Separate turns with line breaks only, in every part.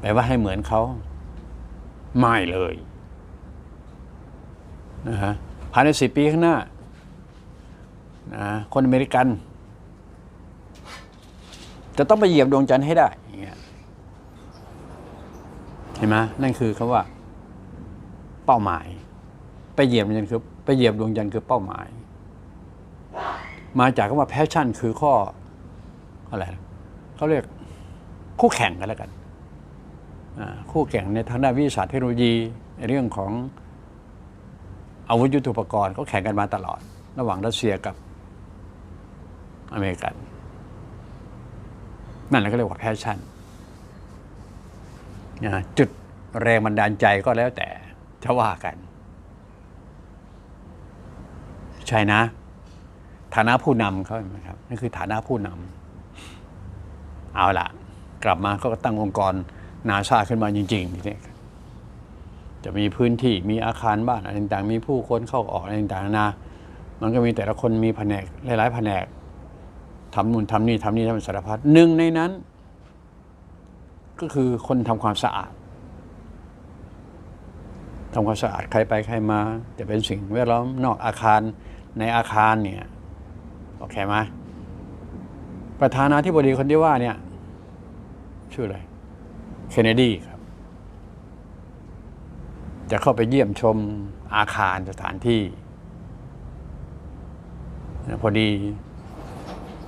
แปลว่าให้เหมือนเขาไม่เลยนะฮะภายในสิปีข้างหน้านะคนอเมริกัน จะต้องไปเหยียบดวงจันทร์ให้ได้อย่างเงี้ยเห็นไหมนั่นคือคำว่าเป้าหมาย ไปเหยียบดวงจันทร์คือไปเหยียบดวงจันทร์คือเป้าหมาย มาจากคำว่าแพชชั่นคือข้ออะไรเขาเรียกคู่แข่งกันแล้วกัน คู่แข่งในทางด้านวิทยาศาสตร์เทคโนโลยีในเรื่องของอาวุธยุทโธปกรณ์เขาแข่งกันมาตลอด ระหว่างรัสเซียกับอเมริกัน นั่นแหละก็เรียกว่าแพชชั่นนะจุดแรงบันดาลใจก็แล้วแต่จะว่ากัน ใช่นะ ฐานะผู้นำเขานไหมครับนั่นคือฐานะผู้นำเอาละกลับมาก็ตั้งองค์กร นาซาขึ้นมาจริงๆทีนี้จะมีพื้นที่มีอาคารบ้านอะไรต่างๆ มีผู้คนเข้าออกอะไรต่างๆนามันก็มีแต่ละคนมีแผนกหลายๆแผนกทำนู่นทำนี่ทำนี่ทำสารพัดหนึ่งในนั้น ก็คือคนทำความสะอาดทำความสะอาดใครไปใครมา จะเป็นสิ่งแวดล้อมนอกอาคารในอาคารเนี่ยโอเคไหมประธานาธิบดีคนที่ว่าเนี่ยชื่ออะไร เคนเนดีครับ จะเข้าไปเยี่ยมชมอาคารสถานที่ พอดี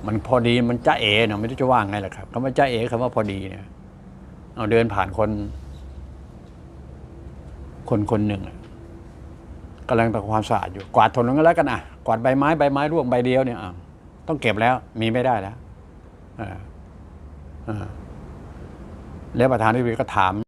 มันพอดีมันจ้าเอ๋เนาะไม่รู้จะว่างไงล่ะครับคำว่าจ้าเอ๋คำว่าพอดีเนี่ยเอาเดินผ่านคน คนคนหนึ่งกำลังทำความสะอาดอยู่ กวาดถนนก็แล้วกันอะ กวาดใบไม้ใบไม้ร่วงใบเดียวเนี่ยต้องเก็บแล้ว มีไม่ได้แล้วอ่าอ่า แล้วประธานธิบดีก็ถาม